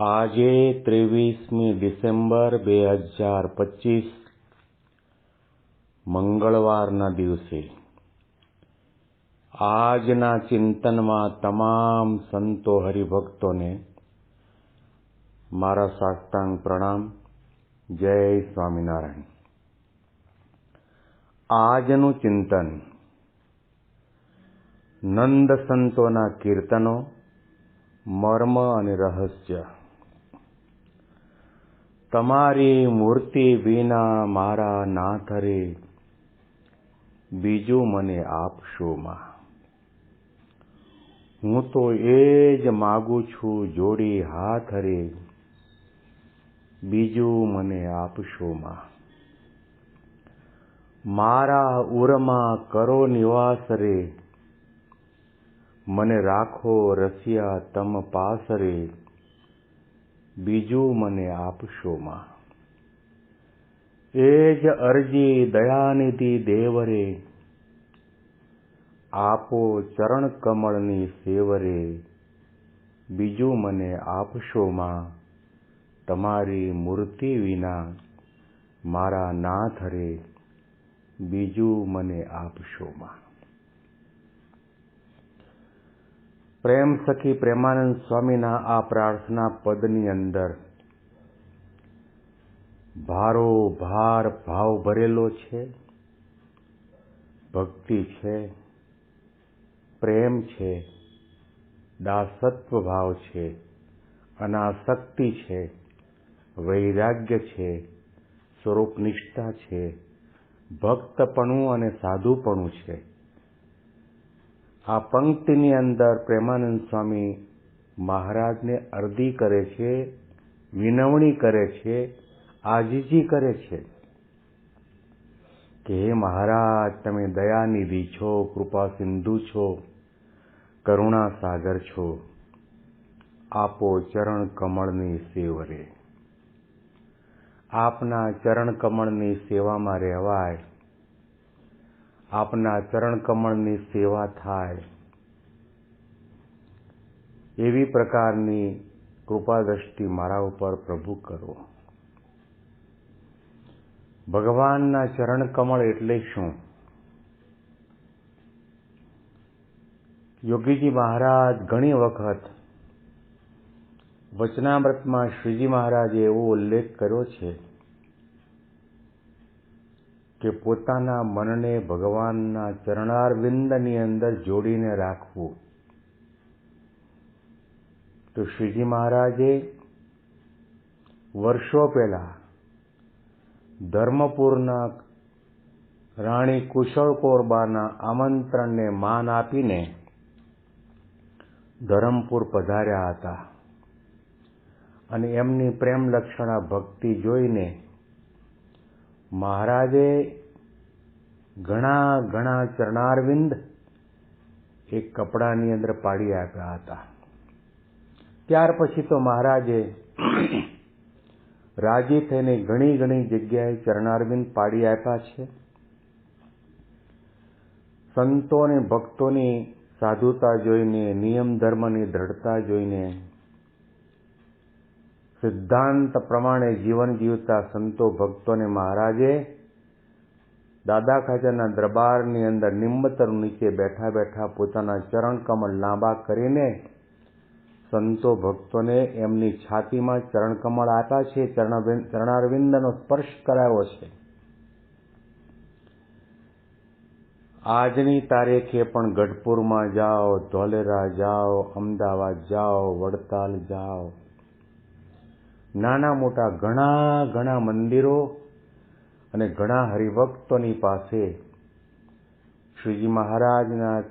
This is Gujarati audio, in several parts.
આજે ત્રેવીસમી ડિસેમ્બર બે હજાર પચીસ, મંગળવારના દિવસે. આજના ચિંતનમાં તમામ સંતો હરિભક્તોને મારા સાષ્ટાંગ પ્રણામ. જય સ્વામિનારાયણ. આજનું ચિંતન નંદ સંતોના કીર્તનો, મર્મ અને રહસ્ય. તમારી મૂર્તિ વિના મારા નાથરે બીજું મને આપશો માં. હું તો એ જ માગું છું જોડી હાથ રે બીજું મને આપશો માં. મારા ઉરમાં કરો નિવાસ રે. મને રાખો રસિયા તમ પાસ રે. બીજું મને આપશો માં એ જ અરજી દયાનિધિ દેવરે, આપો ચરણ કમળની સેવરે, બીજું મને આપશો માં તમારી મૂર્તિ વિના મારા નાથ રે, બીજું મને આપશો માં પ્રેમ સખી પ્રેમાનંદ સ્વામીના આ પ્રાર્થના પદની અંદર ભારો ભાર ભાવ ભરેલો છે, ભક્તિ છે, પ્રેમ છે, દાસત્વ ભાવ છે, અનાસક્તિ છે, વૈરાગ્ય છે સ્વરૂપ નિષ્ઠા છે, ભક્તપણું અને સાધુપણું છે. આ પંક્તિની અંદર પ્રેમાનંદ સ્વામી મહારાજને અરજી કરે છે, વિનવણી કરે છે, આજીજી કરે છે કે હે મહારાજ, તમે દયાનિધિ છો, કૃપા સિંધુ છો, કરુણા સાગર છો, આપો ચરણ કમળની સેવરે. આપના ચરણ કમળની સેવામાં રહેવાય આપના ચરણ કમળની સેવા થાય. એવી પ્રકારની કૃપા દ્રષ્ટિ મારા ઉપર પ્રભુ કરો. ભગવાનના ચરણ કમળ એટલે શું? યોગીજી મહારાજ ઘણી વખત વચનામૃતમાં શ્રીજી મહારાજે એવો ઉલ્લેખ કર્યો છે. કે પોતાના મનને ભગવાનના ચરણારવિંદની અંદર જોડીને રાખવું. તો શ્રીજી મહારાજે વર્ષો પહેલા ધર્મપુરના રાણી કુશળ કોરબાના આમંત્રણને માન આપીને ધરમપુર પધાર્યા હતા. અને એમની પ્રેમ લક્ષણા ભક્તિ જોઈને મહારાજે ઘણા ઘણા ચરણારવિંદ એક કપડાની અંદર પાડી આપ્યા હતા. ત્યાર પછી તો મહારાજે રાજી થઈને ઘણી ઘણી જગ્યાએ ચરણારવિંદ પાડી આપ્યા છે. સંતો અને ભક્તોની સાધુતા જોઈને, નિયમ ધર્મની દ્રઢતા જોઈને સિદ્ધાંત પ્રમાણે જીવન જીવતા સંતો ભક્તોને મહારાજે દાદા ખાચાના દરબારની અંદર નિમ્બતર નીચે બેઠા બેઠા પોતાના ચરણ કમળ લાંબા કરીને સંતો ભક્તોને એમની છાતીમાં ચરણ કમળ આપ્યા છે ચરણારવિંદનો સ્પર્શ કરાયો છે. આજની તારીખે પણ ગઢપુરમાં જાઓ, ધોલેરા જાઓ, અમદાવાદ જાઓ, વડતાલ જાઓ. નાના મોટા ઘણા ઘણા મંદિરો અને ઘણા હરિભક્તોની પાસે શ્રીજી મહારાજના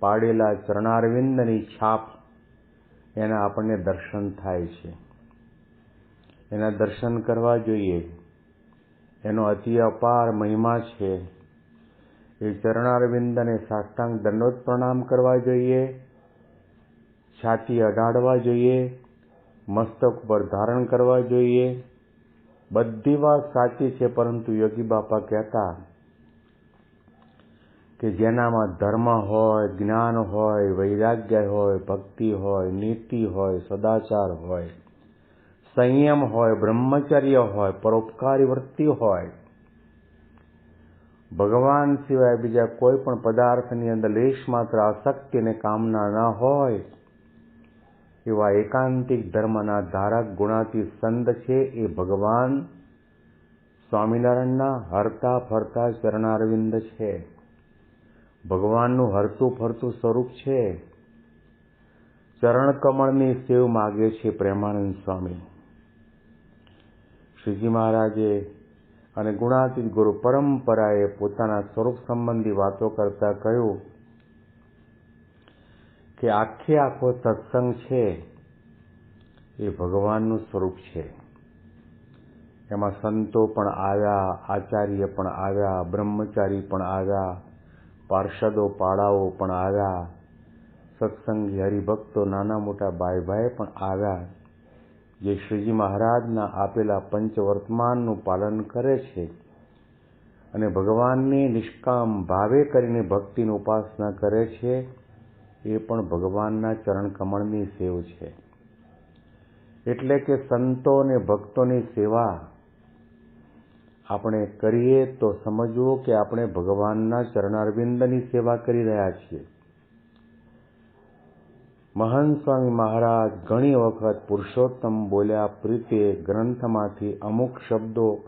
પાડેલા ચરણારવિંદની છાપ એના આપણને દર્શન થાય છે. એના દર્શન કરવા જોઈએ. એનો અતિ અપાર મહિમા છે. એ ચરણારવિંદને સાષ્ટાંગ દંડોત પ્રણામ કરવા જોઈએ. છાતી અડાડવા જોઈએ. મસ્તક પર ધારણ કરવા જોઈએ. બધી વાત સાચી છે, પરંતુ યોગી બાપા કહેતા કે જેનામાં ધર્મ હોય, જ્ઞાન હોય, વૈરાગ્ય હોય, ભક્તિ હોય, નીતિ હોય, સદાચાર હોય, સંયમ હોય, બ્રહ્મચર્ય હોય, પરોપકારી વૃત્તિ હોય, ભગવાન સિવાય બીજા કોઈ પણ પદાર્થની અંદર લેશ માત્ર આસક્તિ અને કામના ન હોય. એવા એકાંતિક ધર્મના ધારક ગુણાતી સંત છે એ ભગવાન સ્વામિનારાયણના હરતા ફરતા ચરણારવિંદ છે. ભગવાનનું હરતું ફરતું સ્વરૂપ છે. ચરણ કમળની સેવ માગે છે પ્રેમાનંદ સ્વામી. શ્રીજી મહારાજે અને ગુણાતીત ગુરુ પરંપરાએ પોતાના સ્વરૂપ સંબંધી વાતો કરતા કહ્યું કે આખે આખો સત્સંગ છે એ ભગવાનનું સ્વરૂપ છે. એમાં સંતો પણ આવ્યા, આચાર્ય પણ આવ્યા, બ્રહ્મચારી પણ આવ્યા, પાર્ષદો, પાડાઓ પણ આવ્યા, સત્સંગી હરિભક્તો, નાના મોટા ભાઈ ભાઈ પણ આવ્યા. જે શ્રીજી મહારાજના આપેલા પંચવર્તમાનનું પાલન કરે છે અને ભગવાનની નિષ્કામ ભાવે કરીને ભક્તિની ઉપાસના કરે છે એ પણ ભગવાનના ચરણ કમળની સેવ છે. એટલે કે સંતો અને ભક્તોની સેવા આપણે કરીએ તો સમજવું કે આપણે ભગવાનના ચરણારવિંદની સેવા કરી રહ્યા છીએ. મહાન સ્વામી મહારાજ ઘણી વખત પુરુષોત્તમ બોલ્યા પ્રીતે ગ્રંથમાંથી અમુક શબ્દો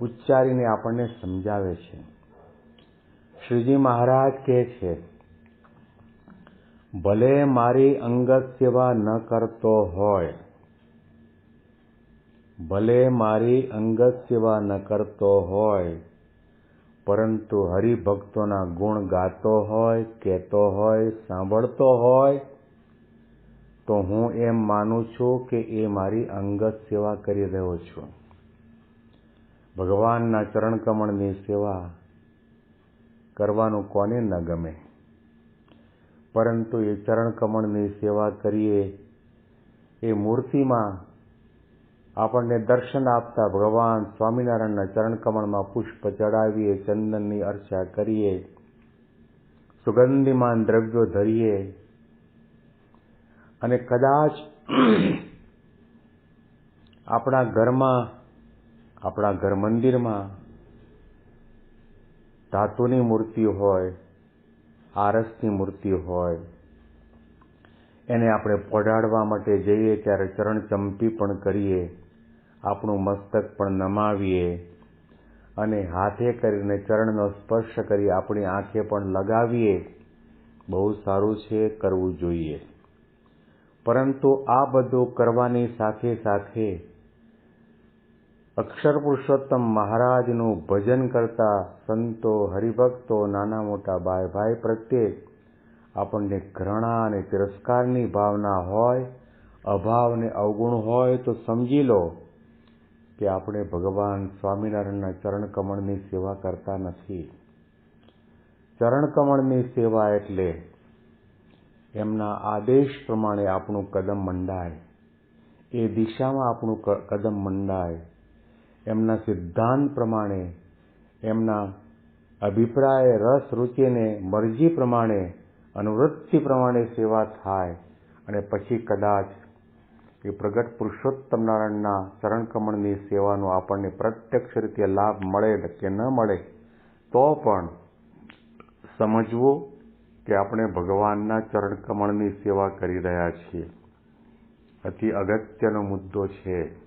ઉચ્ચારીને આપણને સમજાવે છે. શ્રીજી મહારાજ કહે છે ભલે મારી અંગત સેવા ન કરતો હોય, ભલે મારી અંગત સેવા ન કરતો હોય, પરંતુ હરિભક્તોના ગુણ ગાતો હોય, કહેતો હોય, સાંભળતો હોય, તો હું એમ માનું છું કે એ મારી અંગત સેવા કરી રહ્યો છું. ભગવાનના ચરણકમળની સેવા કરવાનું કોને ન ગમે? પરંતુ એ ચરણ કમળની સેવા કરીએ એ મૂર્તિમાં આપણને દર્શન આપતા ભગવાન સ્વામિનારાયણના ચરણ કમળમાં પુષ્પ ચડાવીએ, ચંદનની અર્ચા કરીએ, સુગંધિમાન દ્રવ્યો ધરીએ અને કદાચ આપણા ઘરમાં, આપણા ઘર મંદિરમાં ધાતુની મૂર્તિ હોય આરસની મૂર્તિ હોય. એને આપણે પઢાડવા માટે જઈએ ત્યારે ચરણ ચંપી પણ કરીએ, આપણું મસ્તક પણ નમાવીએ અને હાથે કરીને ચરણનો સ્પર્શ કરી આપણી આંખે પણ લગાવીએ. બહુ સારું છે કરવું જોઈએ. પરંતુ આ બધું કરવાની સાથે સાથે અક્ષર પુરુષોત્તમ મહારાજનું ભજન કરતા સંતો હરિભક્તો નાના મોટા ભાઈ ભાઈ પ્રત્યે આપણને ઘૃણા અને તિરસ્કારની ભાવના હોય, અભાવને અવગુણ હોય તો સમજી લો કે આપણે ભગવાન સ્વામિનારાયણના ચરણકમળની સેવા કરતા નથી. ચરણકમળની સેવા એટલે એમના આદેશ પ્રમાણે આપણું કદમ મંડાય. એ દિશામાં આપણું કદમ મંડાય. એમના સિદ્ધાંત પ્રમાણે, એમના અભિપ્રાય, રસ, રૂચિને મરજી પ્રમાણે, અનુવૃત્તિ પ્રમાણે સેવા થાય અને પછી કદાચ એ પ્રગટ પુરુષોત્તમ નારાયણના ચરણકમળની સેવાનો આપણને પ્રત્યક્ષ રીતે લાભ મળે કે ન મળે, તો પણ સમજવું કે આપણે ભગવાનના ચરણકમળની સેવા કરી રહ્યા છીએ. અતિ અગત્યનો મુદ્દો છે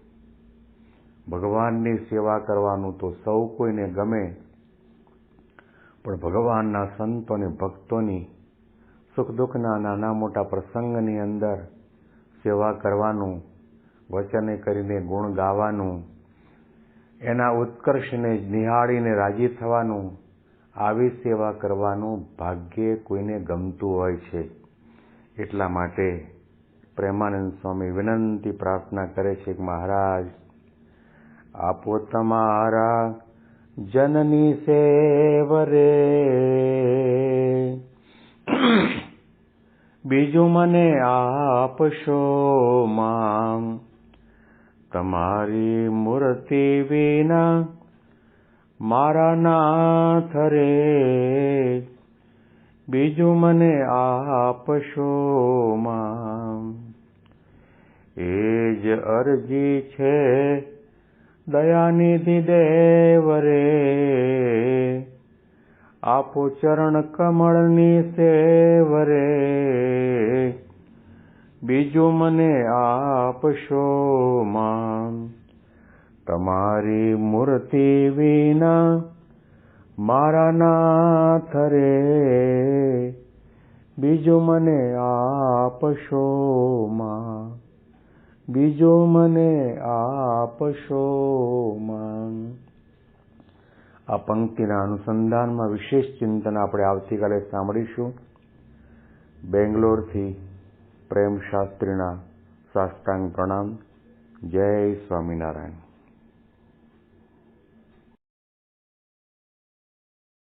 ભગવાનની સેવા કરવાનું તો સૌ કોઈને ગમે, પણ ભગવાનના સંતો ભક્તોની સુખ દુઃખના નાના મોટા પ્રસંગની અંદર સેવા કરવાનું, વચને કરીને ગુણ ગાવાનું, એના ઉત્કર્ષને નિહાળીને રાજી થવાનું, આવી સેવા કરવાનું ભાગ્યે કોઈને ગમતું હોય છે. એટલા માટે પ્રેમાનંદ સ્વામી વિનંતી પ્રાર્થના કરે છે કે મહારાજ આપો તમારા જનની સેવરે બીજું મને આપશો માં તમારી મૂર્તિ વિના મારા નાથ રે. બીજું મને આપશો માં એ જ અરજી છે દયાનિધિ દેવ રે આપો ચરણ કમળની સેવ રે બીજું મને આપશો માં તમારી મૂર્તિ વિના મારા નાથ રે, બીજું મને આપશો માં બીજું મને આપશો માં આ પંક્તિના અનુસંધાનમાં વિશેષ ચિંતન આપણે આવતીકાલે સાંભળીશું. બેંગ્લોરથી પ્રેમ શાસ્ત્રીના સાષ્ટાંગ પ્રણામ. જય સ્વામિનારાયણ.